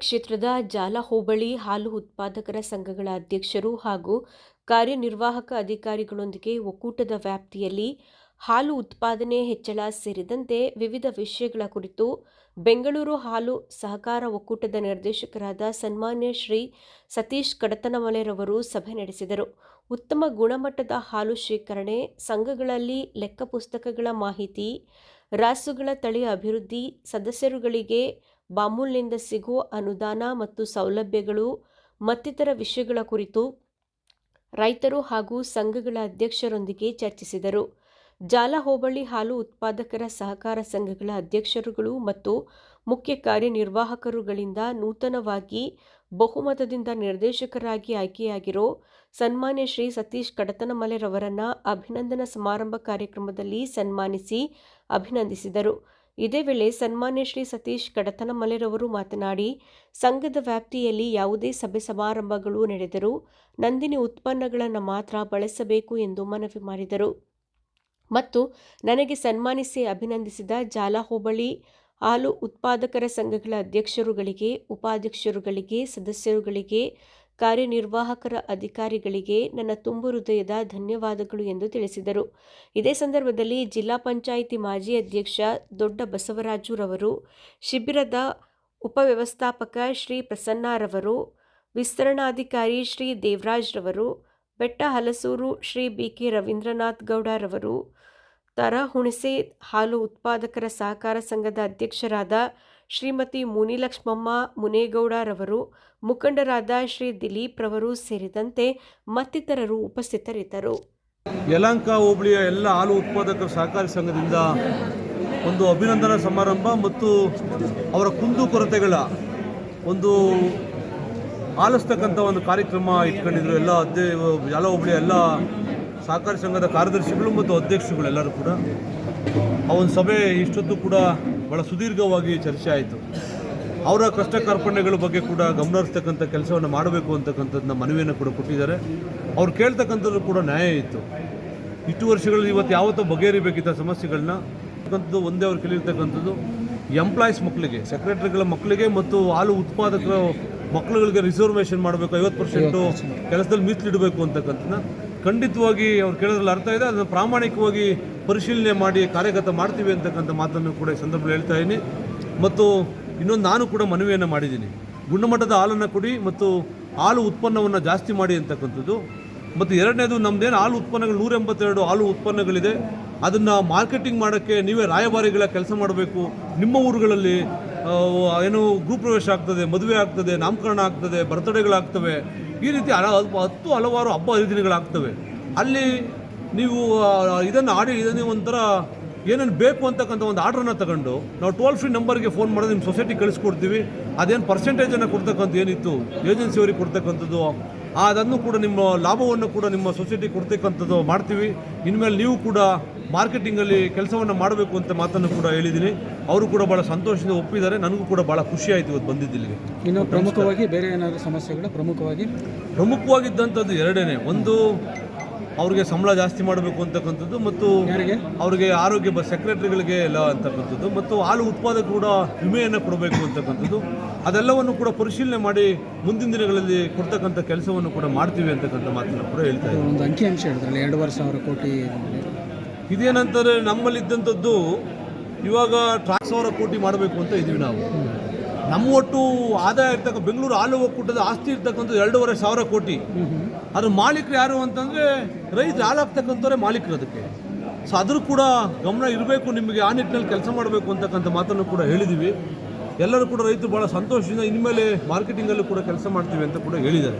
ಕ್ಷೇತ್ರದ ಜಾಲ ಹೋಬಳಿ ಹಾಲು ಉತ್ಪಾದಕರ ಸಂಘಗಳ ಅಧ್ಯಕ್ಷರು ಹಾಗೂ ಕಾರ್ಯನಿರ್ವಾಹಕ ಅಧಿಕಾರಿಗಳೊಂದಿಗೆ ಒಕ್ಕೂಟದ ವ್ಯಾಪ್ತಿಯಲ್ಲಿ ಹಾಲು ಉತ್ಪಾದನೆ ಹೆಚ್ಚಳ ಸೇರಿದಂತೆ ವಿವಿಧ ವಿಷಯಗಳ ಕುರಿತು ಬೆಂಗಳೂರು ಹಾಲು ಸಹಕಾರ ಒಕ್ಕೂಟದ ನಿರ್ದೇಶಕರಾದ ಸನ್ಮಾನ್ಯ ಶ್ರೀ ಸತೀಶ್ ಕಡತನಮಲೆರವರು ಸಭೆ ನಡೆಸಿದರು. ಉತ್ತಮ ಗುಣಮಟ್ಟದ ಹಾಲು ಶೇಖರಣೆ, ಸಂಘಗಳಲ್ಲಿ ಲೆಕ್ಕ ಪುಸ್ತಕಗಳ ಮಾಹಿತಿ, ರಾಸುಗಳ ತಳಿ ಅಭಿವೃದ್ಧಿ, ಸದಸ್ಯರುಗಳಿಗೆ ಬಾಮೂಲ್ನಿಂದ ಸಿಗುವ ಅನುದಾನ ಮತ್ತು ಸೌಲಭ್ಯಗಳು ಮತ್ತಿತರ ವಿಷಯಗಳ ಕುರಿತು ರೈತರು ಹಾಗೂ ಸಂಘಗಳ ಅಧ್ಯಕ್ಷರೊಂದಿಗೆ ಚರ್ಚಿಸಿದರು. ಜಾಲ ಹೋಬಳಿ ಹಾಲು ಉತ್ಪಾದಕರ ಸಹಕಾರ ಸಂಘಗಳ ಅಧ್ಯಕ್ಷರುಗಳು ಮತ್ತು ಮುಖ್ಯ ಕಾರ್ಯನಿರ್ವಾಹಕರುಗಳಿಂದ ನೂತನವಾಗಿ ಬಹುಮತದಿಂದ ನಿರ್ದೇಶಕರಾಗಿ ಆಯ್ಕೆಯಾಗಿರೋ ಸನ್ಮಾನ್ಯ ಶ್ರೀ ಸತೀಶ್ ಕಡತನಮಲೆರವರನ್ನ ಅಭಿನಂದನಾ ಸಮಾರಂಭ ಕಾರ್ಯಕ್ರಮದಲ್ಲಿ ಸನ್ಮಾನಿಸಿ ಅಭಿನಂದಿಸಿದರು. ಇದೇ ವೇಳೆ ಸನ್ಮಾನ್ಯ ಶ್ರೀ ಸತೀಶ್ ಕಡತನಮಲೆರವರು ಮಾತನಾಡಿ, ಸಂಘದ ವ್ಯಾಪ್ತಿಯಲ್ಲಿ ಯಾವುದೇ ಸಭೆ ಸಮಾರಂಭಗಳು ನಡೆದರೂ ನಂದಿನಿ ಉತ್ಪನ್ನಗಳನ್ನು ಮಾತ್ರ ಬಳಸಬೇಕು ಎಂದು ಮನವಿ ಮಾಡಿದರು. ಮತ್ತು ನನಗೆ ಸನ್ಮಾನಿಸಿ ಅಭಿನಂದಿಸಿದ ಜಾಲ ಹೋಬಳಿ, ಹಾಲು ಉತ್ಪಾದಕರ ಸಂಘಗಳ ಅಧ್ಯಕ್ಷರುಗಳಿಗೆ, ಉಪಾಧ್ಯಕ್ಷರುಗಳಿಗೆ, ಸದಸ್ಯರುಗಳಿಗೆ ಕಾರ್ಯನಿರ್ವಾಹಕರ ಅಧಿಕಾರಿಗಳಿಗೆ ನನ್ನ ತುಂಬು ಹೃದಯದ ಧನ್ಯವಾದಗಳು ಎಂದು ತಿಳಿಸಿದರು. ಇದೇ ಸಂದರ್ಭದಲ್ಲಿ ಜಿಲ್ಲಾ ಪಂಚಾಯಿತಿ ಮಾಜಿ ಅಧ್ಯಕ್ಷ ದೊಡ್ಡ ಬಸವರಾಜುರವರು ಶಿಬಿರದ ಉಪವ್ಯವಸ್ಥಾಪಕ ಶ್ರೀ ಪ್ರಸನ್ನರವರು, ವಿಸ್ತರಣಾಧಿಕಾರಿ ಶ್ರೀ ದೇವರಾಜ್ರವರು ಬೆಟ್ಟ ಹಲಸೂರು ಶ್ರೀ ಬಿ ಕೆ ರವೀಂದ್ರನಾಥ್ ಗೌಡರವರು, ತರಹುಣಸೆ ಹಾಲು ಉತ್ಪಾದಕರ ಸಹಕಾರ ಸಂಘದ ಅಧ್ಯಕ್ಷರಾದ ಶ್ರೀಮತಿ ಮುನಿಲಕ್ಷ್ಮಮ್ಮ ಮುನೇಗೌಡರವರು, ಮುಖಂಡರಾದ ಶ್ರೀ ದಿಲೀಪ್ ರವರು ಸೇರಿದಂತೆ ಮತ್ತಿತರರು ಉಪಸ್ಥಿತರಿದ್ದರು. ಯಲಹಂಕ ಹೋಬಳಿಯ ಎಲ್ಲ ಹಾಲು ಉತ್ಪಾದಕರ ಸಹಕಾರಿ ಸಂಘದಿಂದ ಒಂದು ಅಭಿನಂದನಾ ಸಮಾರಂಭ ಮತ್ತು ಅವರ ಕುಂದುಕೊರತೆಗಳ ಒಂದು ಆಲಿಸ್ತಕ್ಕಂಥ ಒಂದು ಕಾರ್ಯಕ್ರಮ ಇಟ್ಕೊಂಡಿದ್ರು. ಎಲ್ಲ ಅಧ್ಯಯ ಎಲ್ಲ ಹೋಬಳಿಯ ಎಲ್ಲ ಸಹಕಾರಿ ಸಂಘದ ಕಾರ್ಯದರ್ಶಿಗಳು ಮತ್ತು ಅಧ್ಯಕ್ಷರುಗಳು ಎಲ್ಲರೂ ಕೂಡ. ಆ ಒಂದು ಸಭೆ ಇಷ್ಟೊತ್ತು ಕೂಡ ಭಾಳ ಸುದೀರ್ಘವಾಗಿ ಚರ್ಚೆ ಆಯಿತು. ಅವರ ಕಷ್ಟ ಕಾರ್ಪಣ್ಯಗಳ ಬಗ್ಗೆ ಕೂಡ ಗಮನ ಹರಿಸ್ತಕ್ಕಂಥ ಕೆಲಸವನ್ನು ಮಾಡಬೇಕು ಅಂತಕ್ಕಂಥದ್ದನ್ನ ಮನವಿಯನ್ನು ಕೂಡ ಕೊಟ್ಟಿದ್ದಾರೆ. ಅವ್ರು ಕೇಳ್ತಕ್ಕಂಥದ್ದು ಕೂಡ ನ್ಯಾಯ ಇತ್ತು. ಇಷ್ಟು ವರ್ಷಗಳಲ್ಲಿ ಇವತ್ತು ಯಾವತ್ತೂ ಬಗೆಹರಿಬೇಕಿದ್ದ ಸಮಸ್ಯೆಗಳನ್ನ ಅಂತಕ್ಕಂಥದ್ದು ಒಂದೇ ಅವ್ರು ಕೇಳಿರ್ತಕ್ಕಂಥದ್ದು. ಎಂಪ್ಲಾಯೀಸ್ ಮಕ್ಕಳಿಗೆ ಸೆಕ್ರೆಟರಿಗಳ ಮಕ್ಕಳಿಗೆ ಮತ್ತು ಹಾಲು ಉತ್ಪಾದಕರ ಮಕ್ಕಳುಗಳಿಗೆ ರಿಸರ್ವೇಷನ್ ಮಾಡಬೇಕು ಐವತ್ತು ಪರ್ಸೆಂಟು ಕೆಲಸದಲ್ಲಿ ಮೀಸಲಿಡಬೇಕು ಅಂತಕ್ಕಂಥದ್ದನ್ನ ಖಂಡಿತವಾಗಿ ಅವ್ರು ಕೇಳೋದ್ರಲ್ಲಿ ಅರ್ಥ ಇದೆ. ಅದನ್ನು ಪ್ರಾಮಾಣಿಕವಾಗಿ ಪರಿಶೀಲನೆ ಮಾಡಿ ಕಾರ್ಯಗತ ಮಾಡ್ತೀವಿ ಅಂತಕ್ಕಂಥ ಮಾತನ್ನು ಕೂಡ ಈ ಸಂದರ್ಭದಲ್ಲಿ ಹೇಳ್ತಾ ಇದ್ದೀನಿ ಮತ್ತು ಇನ್ನೊಂದು ನಾನು ಕೂಡ ಮನವಿಯನ್ನು ಮಾಡಿದ್ದೀನಿ. ಗುಣಮಟ್ಟದ ಹಾಲನ್ನು ಕೊಡಿ ಮತ್ತು ಹಾಲು ಉತ್ಪನ್ನವನ್ನು ಜಾಸ್ತಿ ಮಾಡಿ ಅಂತಕ್ಕಂಥದ್ದು. ಮತ್ತು ಎರಡನೇದು ನಮ್ಮದೇನು ಹಾಲು ಉತ್ಪನ್ನಗಳು ನೂರ ಎಂಬತ್ತೆರಡು ಹಾಲು ಉತ್ಪನ್ನಗಳಿದೆ. ಅದನ್ನು ಮಾರ್ಕೆಟಿಂಗ್ ಮಾಡೋಕ್ಕೆ ನೀವೇ ರಾಯಭಾರಿಗಳ ಕೆಲಸ ಮಾಡಬೇಕು. ನಿಮ್ಮ ಊರುಗಳಲ್ಲಿ ಏನು ಏನು ಗೃಹಪ್ರವೇಶ ಆಗ್ತದೆ, ಮದುವೆ ಆಗ್ತದೆ, ನಾಮಕರಣ ಆಗ್ತದೆ, ಬರ್ತಡೇಗಳಾಗ್ತವೆ. ಈ ರೀತಿ ಹಲ, ಹತ್ತು ಹಲವಾರು ಹಬ್ಬ ಹರಿದಿನಗಳಾಗ್ತವೆ. ಅಲ್ಲಿ ನೀವು ಇದನ್ನು ಆಡಿ ಇದನ್ನು ಒಂಥರ ಏನೇನು ಬೇಕು ಅಂತಕ್ಕಂಥ ಒಂದು ಆರ್ಡ್ರನ್ನ ತಗೊಂಡು ನಾವು ಟೋಲ್ ಫ್ರೀ ನಂಬರ್ಗೆ ಫೋನ್ ಮಾಡೋದು ನಿಮ್ಮ ಸೊಸೈಟಿ ಕಳಿಸ್ಕೊಡ್ತೀವಿ. ಅದೇನು ಪರ್ಸೆಂಟೇಜನ್ನು ಕೊಡ್ತಕ್ಕಂಥ ಏನಿತ್ತು ಏಜೆನ್ಸಿಯವರಿಗೆ ಕೊಡ್ತಕ್ಕಂಥದ್ದು ಅದನ್ನು ಕೂಡ ನಿಮ್ಮ ಲಾಭವನ್ನು ಕೂಡ ನಿಮ್ಮ ಸೊಸೈಟಿ ಕೊಡ್ತಕ್ಕಂಥದ್ದು ಮಾಡ್ತೀವಿ. ಇನ್ಮೇಲೆ ನೀವು ಕೂಡ ಮಾರ್ಕೆಟಿಂಗಲ್ಲಿ ಕೆಲಸವನ್ನು ಮಾಡಬೇಕು ಅಂತ ಮಾತನ್ನು ಕೂಡ ಹೇಳಿದ್ದೀನಿ ಅವರು ಕೂಡ ಭಾಳ ಸಂತೋಷದಿಂದ ಒಪ್ಪಿದ್ದಾರೆ. ನನಗೂ ಕೂಡ ಭಾಳ ಖುಷಿ ಆಯಿತು ಇವತ್ತು ಬಂದಿದ್ದಿಲ್ಲಿಗೆ. ಇನ್ನು ಪ್ರಮುಖವಾಗಿ ಬೇರೆ ಏನಾದರೂ ಸಮಸ್ಯೆಗಳು? ಪ್ರಮುಖವಾಗಿ? ಪ್ರಮುಖವಾಗಿದ್ದಂಥದ್ದು ಎರಡನೇ. ಒಂದು ಅವ್ರಿಗೆ ಸಂಬಳ ಜಾಸ್ತಿ ಮಾಡಬೇಕು ಅಂತಕ್ಕಂಥದ್ದು ಮತ್ತು ಅವರಿಗೆ ಆರೋಗ್ಯ ಬ ಸೆಕ್ರೆಟರಿಗಳಿಗೆ ಎಲ್ಲ ಅಂತಕ್ಕಂಥದ್ದು ಮತ್ತು ಹಾಲು ಉತ್ಪಾದಕ ಕೂಡ ವಿಮೆಯನ್ನು ಕೊಡಬೇಕು ಅಂತಕ್ಕಂಥದ್ದು. ಅದೆಲ್ಲವನ್ನು ಕೂಡ ಪರಿಶೀಲನೆ ಮಾಡಿ ಮುಂದಿನ ದಿನಗಳಲ್ಲಿ ಕೊಡ್ತಕ್ಕಂಥ ಕೆಲಸವನ್ನು ಕೂಡ ಮಾಡ್ತೀವಿ ಅಂತಕ್ಕಂಥ ಮಾತನ್ನು ಕೂಡ ಹೇಳ್ತಾ ಇದ್ದಾರೆ ಒಂದು ಅಂಕಿಅಂಶ ಹೇಳಿದ್ರಲ್ಲ ಎರಡೂವರೆ ಸಾವಿರ ಕೋಟಿ ಇದೇನಂತಂದರೆ ನಮ್ಮಲ್ಲಿದ್ದಂಥದ್ದು ಇವಾಗ ಟ್ರಾಕ್ ಸಾವಿರ ಕೋಟಿ ಮಾಡಬೇಕು ಅಂತ ಇದ್ದೀವಿ ನಾವು. ನಮ್ಮ ಒಟ್ಟು ಆದಾಯ ಇರ್ತಕ್ಕ ಬೆಂಗಳೂರು ಹಾಲು ಒಕ್ಕೂಟದ ಆಸ್ತಿ ಇರ್ತಕ್ಕಂಥ ಎರಡೂವರೆ ಸಾವಿರ ಕೋಟಿ. ಅದ್ರ ಮಾಲೀಕರು ಯಾರು ಅಂತಂದರೆ ರೈತರು ಹಾಲು ಹಾಕ್ತಕ್ಕಂಥವ್ರೆ ಮಾಲೀಕರು ಅದಕ್ಕೆ. ಸೊ ಅದ್ರ ಕೂಡ ಗಮನ ಇರಬೇಕು, ನಿಮಗೆ ಆ ನಿಟ್ಟಿನಲ್ಲಿ ಕೆಲಸ ಮಾಡಬೇಕು ಅಂತಕ್ಕಂಥ ಮಾತನ್ನು ಕೂಡ ಹೇಳಿದ್ದೀವಿ ಎಲ್ಲರೂ ಕೂಡ ರೈತರು ಭಾಳ ಸಂತೋಷದಿಂದ ಇನ್ಮೇಲೆ ಮಾರ್ಕೆಟಿಂಗಲ್ಲೂ ಕೂಡ ಕೆಲಸ ಮಾಡ್ತೀವಿ ಅಂತ ಕೂಡ ಹೇಳಿದ್ದಾರೆ.